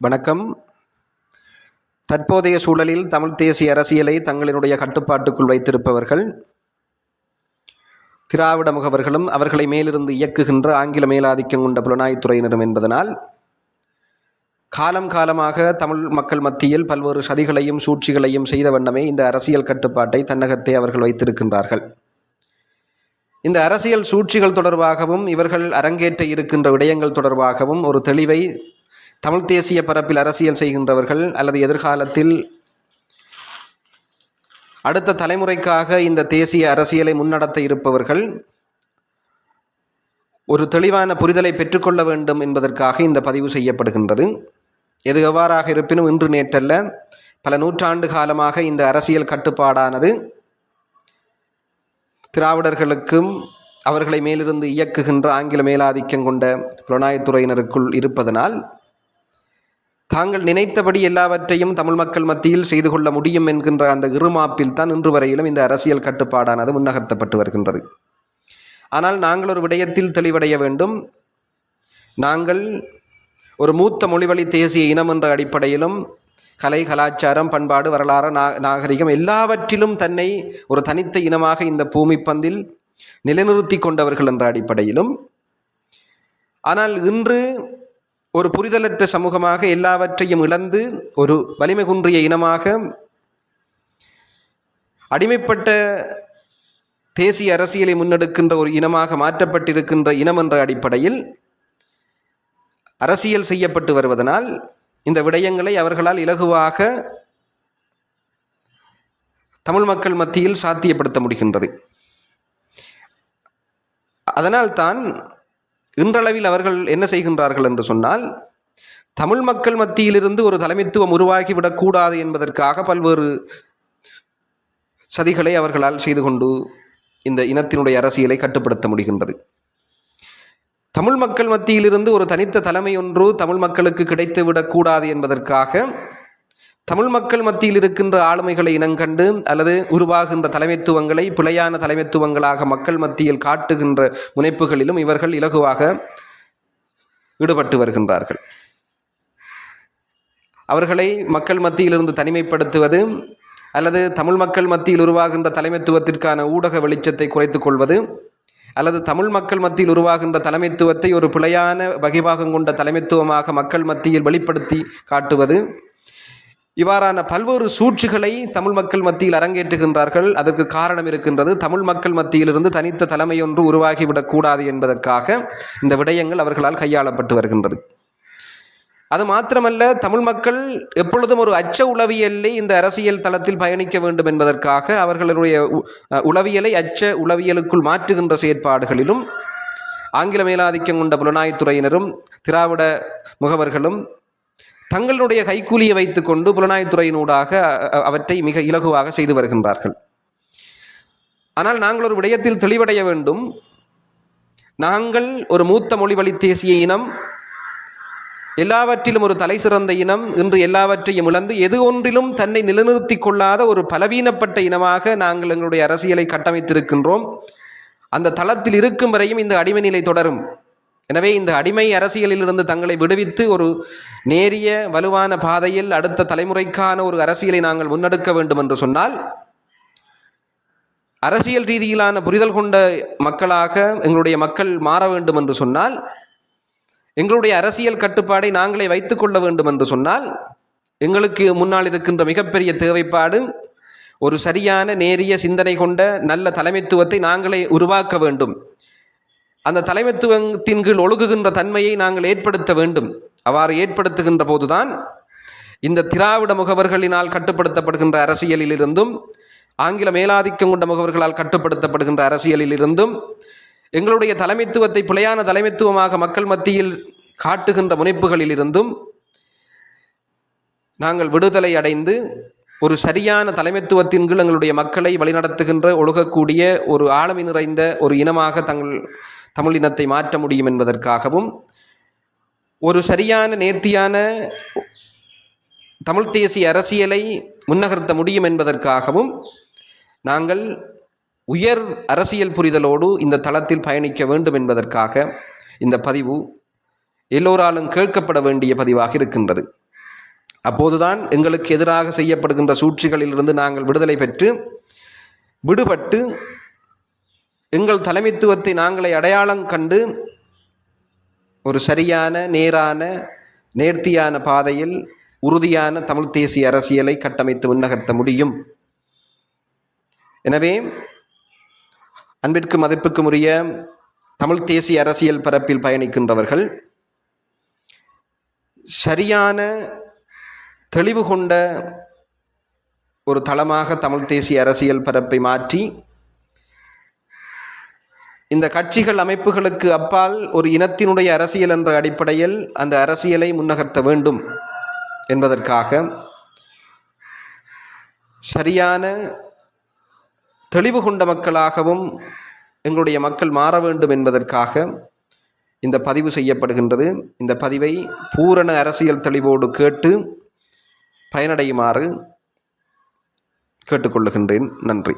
வணக்கம். தற்போதைய சூழலில் தமிழ் தேசிய அரசியலை தங்களினுடைய கட்டுப்பாட்டுக்குள் வைத்திருப்பவர்கள் திராவிட முகவர்களும் அவர்களை மேலிருந்து இயக்குகின்ற ஆங்கில மேலாதிக்கம் கொண்ட புலனாய்த்துறையினரும் என்பதனால் காலம் காலமாக தமிழ் மக்கள் மத்தியில் பல்வேறு சதிகளையும் சூழ்ச்சிகளையும் செய்த வண்ணமே இந்த அரசியல் கட்டுப்பாட்டை தன்னகத்தே அவர்கள் வைத்திருக்கின்றார்கள். இந்த அரசியல் சூழ்ச்சிகள் தொடர்பாகவும் இவர்கள் அரங்கேற்ற இருக்கின்ற விடயங்கள் தொடர்பாகவும் ஒரு தெளிவை தமிழ் தேசிய பரப்பில் அரசியல் செய்கின்றவர்கள் அல்லது எதிர்காலத்தில் அடுத்த தலைமுறைக்காக இந்த தேசிய அரசியலை முன்னடத்த இருப்பவர்கள் ஒரு தெளிவான புரிதலை பெற்றுக்கொள்ள வேண்டும் என்பதற்காக இந்த பதிவு செய்யப்படுகின்றது. எது எவ்வாறாக இருப்பினும் இன்று நேற்றல்ல பல நூற்றாண்டு காலமாக இந்த அரசியல் கட்டுப்பாடானது திராவிடர்களுக்கும் அவர்களை மேலிருந்து இயக்குகின்ற ஆங்கில மேலாதிக்கம் கொண்ட புலனாய்த்துறையினருக்குள் இருப்பதனால் தாங்கள் நினைத்தபடி எல்லாவற்றையும் தமிழ் மக்கள் மத்தியில் செய்து கொள்ள முடியும் என்கின்ற அந்த இருமாப்பில் தான் இன்று வரையிலும் இந்த அரசியல் கட்டுப்பாடானது முன்னகர்த்தப்பட்டு வருகின்றது. ஆனால் நாங்கள் ஒரு விடயத்தில் தெளிவடைய வேண்டும். நாங்கள் ஒரு மூத்த மொழிவழி தேசிய இனம் என்ற அடிப்படையிலும் கலை கலாச்சாரம் பண்பாடு வரலாறு நா நாகரிகம் எல்லாவற்றிலும் தன்னை ஒரு தனித்த இனமாக இந்த பூமி பந்தில் நிலைநிறுத்தி கொண்டவர்கள் என்ற அடிப்படையிலும். ஆனால் இன்று ஒரு புரிதலற்ற சமூகமாக எல்லாவற்றையும் இழந்து ஒரு வலிமை குன்றிய இனமாக அடிமைப்பட்ட தேசிய அரசியலை முன்னெடுக்கின்ற ஒரு இனமாக மாற்றப்பட்டிருக்கின்ற இனம் என்ற அடிப்படையில் அரசியல் செய்யப்பட்டு வருவதனால் இந்த விடயங்களை அவர்களால் இலகுவாக தமிழ் மக்கள் மத்தியில் சாத்தியப்படுத்த முடிகின்றது. அதனால்தான் இன்றளவில் அவர்கள் என்ன செய்கின்றார்கள் என்று சொன்னால் தமிழ் மக்கள் மத்தியிலிருந்து ஒரு தலைமைத்துவம் உருவாகிவிடக்கூடாது என்பதற்காக பல்வேறு சதிகளை அவர்களால் செய்து கொண்டு இந்த இனத்தினுடைய அரசியலை கட்டுப்படுத்த முடிகின்றது. தமிழ் மக்கள் மத்தியிலிருந்து ஒரு தனித்த தலைமை ஒன்று தமிழ் மக்களுக்கு கிடைத்து விடக்கூடாது என்பதற்காக தமிழ் மக்கள் மத்தியில் இருக்கின்ற ஆளுமைகளை இனங்கண்டு அல்லது உருவாகின்ற தலைமைத்துவங்களை பிழையான தலைமைத்துவங்களாக மக்கள் மத்தியில் காட்டுகின்ற முனைப்புகளிலும் இவர்கள் இலகுவாக ஈடுபட்டு வருகின்றார்கள். அவர்களை மக்கள் மத்தியிலிருந்து தனிமைப்படுத்துவது அல்லது தமிழ் மக்கள் மத்தியில் உருவாகின்ற தலைமைத்துவத்திற்கான ஊடக வெளிச்சத்தை குறைத்துக் கொள்வது அல்லது தமிழ் மக்கள் மத்தியில் உருவாகின்ற தலைமைத்துவத்தை ஒரு பிழையான வகைபாகம் கொண்ட தலைமைத்துவமாக மக்கள் மத்தியில் வெளிப்படுத்தி காட்டுவது இவ்வாறான பல்வேறு சூழ்ச்சிகளை தமிழ் மக்கள் மத்தியில் அரங்கேற்றுகின்றார்கள். அதற்கு காரணம் இருக்கின்றது தமிழ் மக்கள் மத்தியிலிருந்து தனித்த தலைமையொன்று உருவாகிவிடக்கூடாது என்பதற்காக இந்த விடயங்கள் அவர்களால் கையாளப்பட்டு வருகின்றது. அது மாத்திரமல்ல தமிழ் மக்கள் எப்பொழுதும் ஒரு அச்ச உளவியலை இந்த அரசியல் தளத்தில் பயணிக்க வேண்டும் என்பதற்காக அவர்களுடைய உளவியலை அச்ச உளவியலுக்குள் மாற்றுகின்ற செயற்பாடுகளிலும் ஆங்கில மேலாதிக்கம் கொண்ட புலனாய்த்துறையினரும் திராவிட முகவர்களும் தங்களுடைய கைக்கூலியை வைத்துக்கொண்டு புலனாய்த்துறையினூடாக அவற்றை மிக இலகுவாக செய்து வருகின்றார்கள். ஆனால் நாங்கள் ஒரு விடயத்தில் தெளிவடைய வேண்டும். நாங்கள் ஒரு மூத்த மொழிவழி தேசிய இனம். எல்லாவற்றிலும் ஒரு தலை சிறந்த இனம். இன்று எல்லாவற்றையும் இழந்து எது ஒன்றிலும் தன்னை நிலைநிறுத்தி கொள்ளாத ஒரு பலவீனப்பட்ட இனமாக நாங்கள் எங்களுடைய அரசியலை கட்டமைத்திருக்கின்றோம். அந்த தளத்தில் இருக்கும் வரையும் இந்த அடிமை நிலை தொடரும். எனவே இந்த அடிமை அரசியலிலிருந்து தங்களை விடுவித்து ஒரு நேரிய வலுவான பாதையில் அடுத்த தலைமுறைக்கான ஒரு அரசியலை நாங்கள் முன்னெடுக்க வேண்டும் என்று சொன்னால் அரசியல் ரீதியிலான புரிதல் கொண்ட மக்களாக எங்களுடைய மக்கள் மாற வேண்டும் என்று சொன்னால் எங்களுடைய அரசியல் கட்டுப்பாடை நாங்களே வைத்துக்கொள்ள வேண்டும் என்று சொன்னால் எங்களுக்கு முன்னால் இருக்கின்ற மிகப்பெரிய தேவைப்பாடு ஒரு சரியான நேரிய சிந்தனை கொண்ட நல்ல தலைமைத்துவத்தை நாங்களே உருவாக்க வேண்டும். அந்த தலைமைத்துவத்தின் கீழ் ஒழுகுகின்ற தன்மையை நாங்கள் ஏற்படுத்த வேண்டும். அவ்வாறு ஏற்படுத்துகின்ற போதுதான் இந்த திராவிட முகவர்களினால் கட்டுப்படுத்தப்படுகின்ற அரசியலிலிருந்தும் ஆங்கில மேலாதிக்கம் கொண்ட முகவர்களால் கட்டுப்படுத்தப்படுகின்ற அரசியலிலிருந்தும் எங்களுடைய தலைமைத்துவத்தை பிழையான தலைமைத்துவமாக மக்கள் மத்தியில் காட்டுகின்ற முனைப்புகளிலிருந்தும் நாங்கள் விடுதலை அடைந்து ஒரு சரியான தலைமைத்துவத்தின் கீழ் எங்களுடைய மக்களை வழிநடத்துகின்ற ஒழுகக்கூடிய ஒரு ஆளுமை நிறைந்த ஒரு இனமாக தங்கள் தமிழ் இனத்தை மாற்ற முடியும் என்பதற்காகவும் ஒரு சரியான நேர்த்தியான தமிழ் தேசிய அரசியலை முன்னகர்த்த முடியும் என்பதற்காகவும் நாங்கள் உயர் அரசியல் புரிதலோடு இந்த தளத்தில் பயணிக்க வேண்டும் என்பதற்காக இந்த பதிவு எல்லோராலும் கேட்கப்பட வேண்டிய பதிவாக இருக்கின்றது. அப்போதுதான் எங்களுக்கு எதிராக செய்யப்படுகின்ற சூழ்ச்சிகளிலிருந்து நாங்கள் விடுதலை பெற்று விடுபட்டு எங்கள் தலைமைத்துவத்தை நாங்களே அடையாளம் கண்டு ஒரு சரியான நேரான நேர்த்தியான பாதையில் உறுதியான தமிழ் தேசிய அரசியலை கட்டமைத்து முன்னகர்த்த முடியும். எனவே அன்பிற்கு மதிப்புக்கும் உரிய தமிழ் தேசிய அரசியல் பரப்பில் பயணிக்கின்றவர்கள் சரியான தெளிவு கொண்ட ஒரு தளமாக தமிழ் தேசிய அரசியல் பரப்பை மாற்றி இந்த கட்சிகள் அமைப்புகளுக்கு அப்பால் ஒரு இனத்தினுடைய அரசியல் என்ற அடிப்படையில் அந்த அரசியலை முன்னகர்த்த வேண்டும் என்பதற்காக சரியான தெளிவு கொண்ட மக்களாகவும் எங்களுடைய மக்கள் மாற வேண்டும் என்பதற்காக இந்த பதிவு செய்யப்படுகின்றது. இந்த பதிவை பூரண அரசியல் தெளிவோடு கேட்டு பயனடையுமாறு கேட்டுக்கொள்ளுகின்றேன். நன்றி.